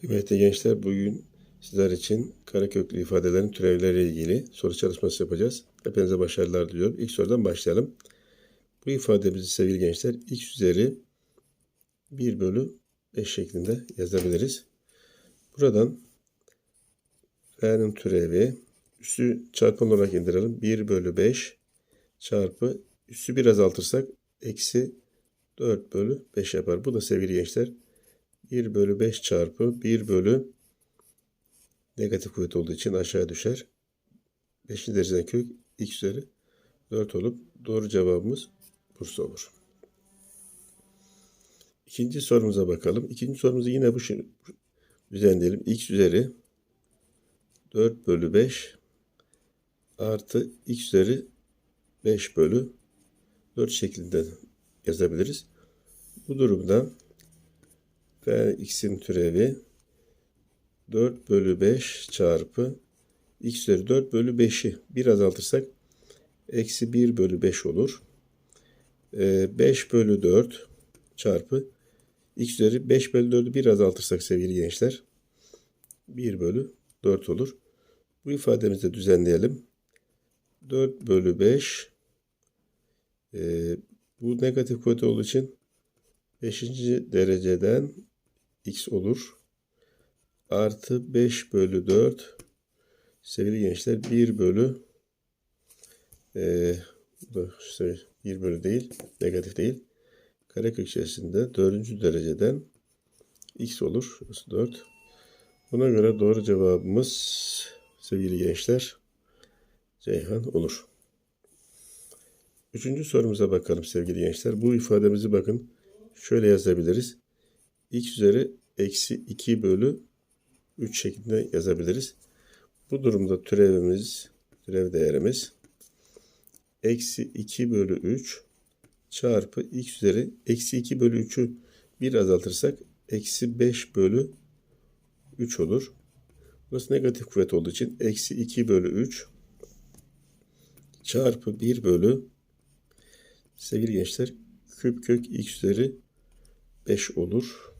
Kıymetli gençler bugün sizler için kareköklü ifadelerin türevleriyle ilgili soru çalışması yapacağız. Hepinize başarılar diliyorum. İlk sorudan başlayalım. Bu ifademizi sevgili gençler x üzeri 1 bölü 5 şeklinde yazabiliriz. Buradan r'nin türevi üssü çarpan olarak indirelim. 1 bölü 5 çarpı üssü bir azaltırsak eksi 4 bölü 5 yapar. Bu da sevgili gençler 1 bölü 5 çarpı 1 bölü negatif kuvvet olduğu için aşağı düşer. 5. dereceden kök x üzeri 4 olup doğru cevabımız Bursa olur. İkinci sorumuza bakalım. İkinci sorumuzu yine bu düzenleyelim. x üzeri 4 bölü 5 artı x üzeri 5 bölü 4 şeklinde yazabiliriz. Bu durumda f x'in türevi 4 bölü 5 çarpı x üzeri 4 bölü 5'i bir azaltırsak eksi 1 bölü 5 olur. 5 bölü 4 çarpı x üzeri 5 bölü 4'ü bir azaltırsak sevgili gençler 1 bölü 4 olur. Bu ifademizi de düzenleyelim. 4 bölü 5 e, bu negatif kuvvet olduğu için 5. dereceden x olur. Artı 5 bölü 4 sevgili gençler 1 bölü e, işte 1 bölü değil negatif değil. Karekök içerisinde 4. dereceden x olur. 4. Buna göre doğru cevabımız sevgili gençler Ceyhan olur. Üçüncü sorumuza bakalım sevgili gençler. Bu ifademizi bakın şöyle yazabiliriz. X üzeri eksi 2 bölü 3 şeklinde yazabiliriz. Bu durumda türevimiz, türev değerimiz eksi 2 bölü 3 çarpı x üzeri eksi 2 bölü 3'ü bir azaltırsak eksi 5 bölü 3 olur. Burası negatif kuvvet olduğu için eksi 2 bölü 3 çarpı 1 bölü sevgili gençler küp kök x üzeri 5 olur.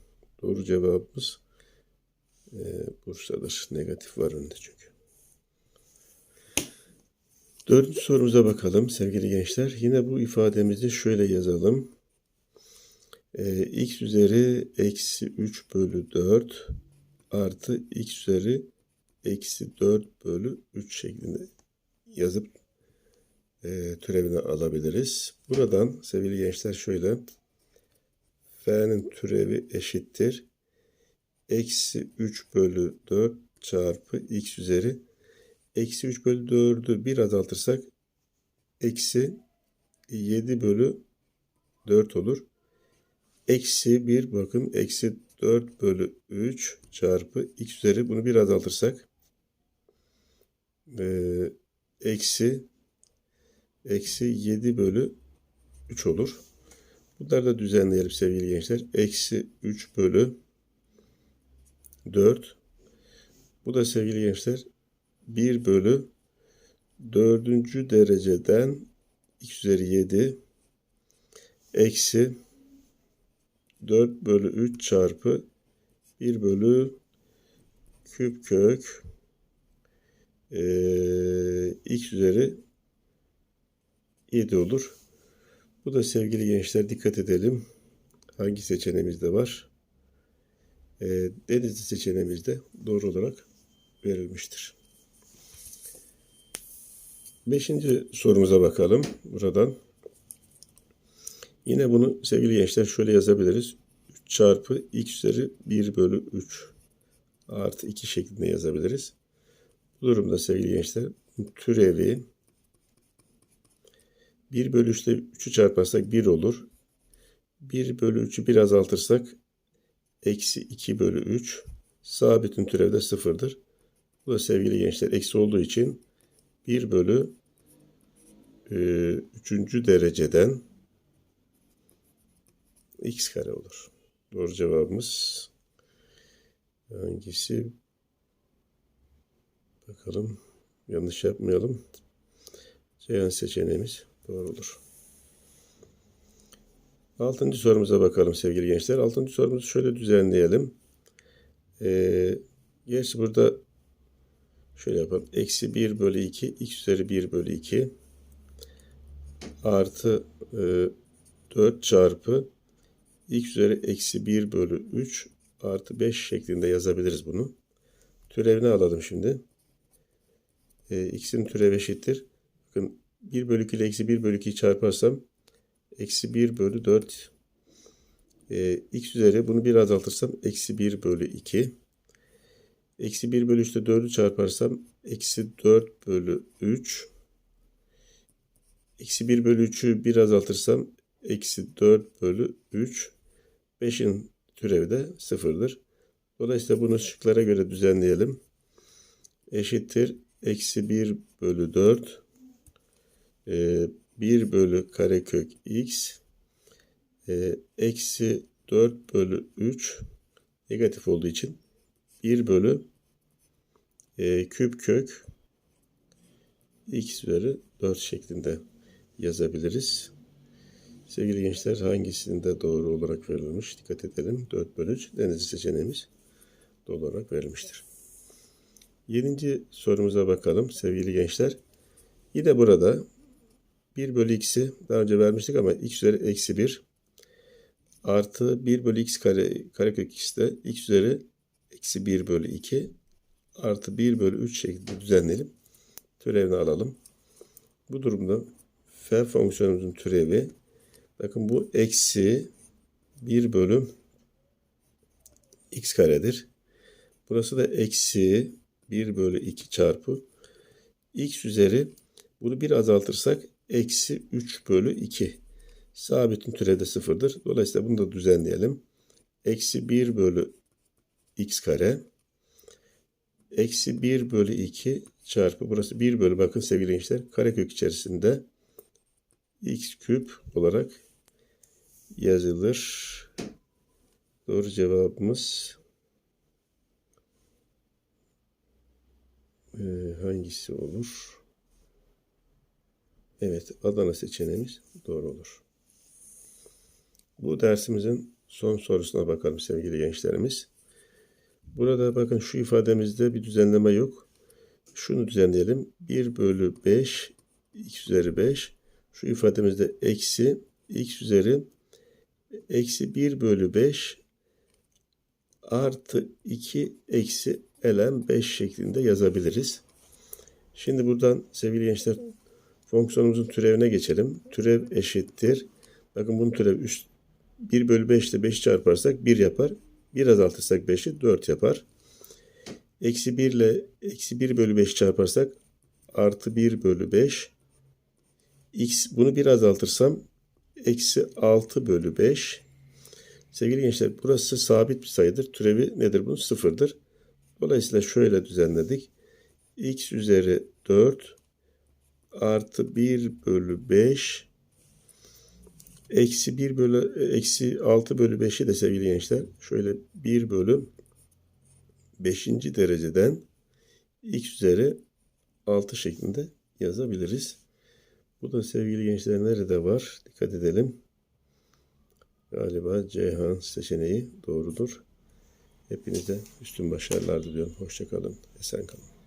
Doğru cevabımız e, Bursa'dır. Negatif var önünde çünkü. Dördüncü sorumuza bakalım sevgili gençler. Yine bu ifademizi şöyle yazalım. E, x üzeri eksi 3 bölü 4 artı x üzeri eksi 4 bölü 3 şeklinde yazıp e, türevini alabiliriz. Buradan sevgili gençler şöyle f'nin türevi eşittir. Eksi 3 bölü 4 çarpı x üzeri eksi 3 bölü 4'ü bir azaltırsak eksi 7 bölü 4 olur. Eksi 1 bakın eksi 4 bölü 3 çarpı x üzeri bunu bir azaltırsak e, eksi eksi 7 bölü 3 olur. Bunları da düzenleyelim sevgili gençler. Eksi 3 bölü 4. Bu da sevgili gençler 1 bölü 4. dereceden x üzeri 7 eksi 4 bölü 3 çarpı 1 bölü küp kök e, x üzeri 7 olur. Bu da sevgili gençler dikkat edelim. Hangi seçeneğimizde var? E, denizli seçeneğimizde doğru olarak verilmiştir. Beşinci sorumuza bakalım buradan. Yine bunu sevgili gençler şöyle yazabiliriz. 3 çarpı x üzeri 1 bölü 3 artı 2 şeklinde yazabiliriz. Bu durumda sevgili gençler türevi 1 bölü 3'te 3'ü çarparsak 1 olur. 1 bölü 3'ü bir azaltırsak eksi 2 bölü 3 sabitin türevi de sıfırdır. Bu da sevgili gençler eksi olduğu için 1 bölü e, 3. dereceden x kare olur. Doğru cevabımız hangisi? Bakalım yanlış yapmayalım. Ceyhan seçeneğimiz doğru olur. Altıncı sorumuza bakalım sevgili gençler. Altıncı sorumuzu şöyle düzenleyelim. Ee, gerçi burada şöyle yapalım. Eksi 1 bölü 2 x üzeri 1 bölü 2 artı e, 4 çarpı x üzeri eksi 1 bölü 3 artı 5 şeklinde yazabiliriz bunu. Türevini alalım şimdi. E, x'in türevi eşittir. Bakın 1 bölü 2 ile eksi 1 bölü 2'yi çarparsam eksi 1 bölü 4 e, x üzeri bunu bir azaltırsam eksi 1 bölü 2 eksi 1 bölü 3'te 4'ü çarparsam eksi 4 bölü 3 eksi 1 bölü 3'ü bir azaltırsam eksi 4 bölü 3 5'in türevi de sıfırdır. Dolayısıyla bunu şıklara göre düzenleyelim. Eşittir eksi 1 bölü 4 e, 1 bölü karekök x e, eksi 4 bölü 3 negatif olduğu için 1 bölü e, küp kök x üzeri 4 şeklinde yazabiliriz. Sevgili gençler hangisinde doğru olarak verilmiş? Dikkat edelim. 4 bölü 3 denizli seçeneğimiz doğru olarak verilmiştir. Yedinci sorumuza bakalım sevgili gençler. Yine burada 1 bölü x'i daha önce vermiştik ama x üzeri eksi 1 artı 1 bölü x kare karekök x'te x üzeri eksi 1 bölü 2 artı 1 bölü 3 şeklinde düzenleyelim. Türevini alalım. Bu durumda f fonksiyonumuzun türevi bakın bu eksi 1 bölü x karedir. Burası da eksi 1 bölü 2 çarpı x üzeri bunu bir azaltırsak eksi 3 bölü 2. Sabitin türevi de sıfırdır. Dolayısıyla bunu da düzenleyelim. Eksi 1 bölü x kare eksi 1 bölü 2 çarpı burası 1 bölü bakın sevgili gençler karekök içerisinde x küp olarak yazılır. Doğru cevabımız e, hangisi olur? Evet Adana seçeneğimiz doğru olur. Bu dersimizin son sorusuna bakalım sevgili gençlerimiz. Burada bakın şu ifademizde bir düzenleme yok. Şunu düzenleyelim. 1 bölü 5 x üzeri 5. Şu ifademizde eksi x üzeri eksi 1 bölü 5 artı 2 eksi ln 5 şeklinde yazabiliriz. Şimdi buradan sevgili gençler fonksiyonumuzun türevine geçelim. Türev eşittir. Bakın bunun türevi 3, 1 bölü 5 ile 5 çarparsak 1 yapar. 1 azaltırsak 5'i 4 yapar. Eksi 1 ile eksi 1 bölü 5 çarparsak artı 1 bölü 5. X bunu 1 azaltırsam eksi 6 bölü 5. Sevgili gençler burası sabit bir sayıdır. Türevi nedir bunun? Sıfırdır. Dolayısıyla şöyle düzenledik. x üzeri 4 artı 1 bölü 5 eksi 1 bölü eksi 6 bölü 5'i de sevgili gençler şöyle 1 bölü 5. dereceden x üzeri 6 şeklinde yazabiliriz. Bu da sevgili gençler nerede var? Dikkat edelim. Galiba Ceyhan seçeneği doğrudur. Hepinize üstün başarılar diliyorum. Hoşçakalın. Esen kalın.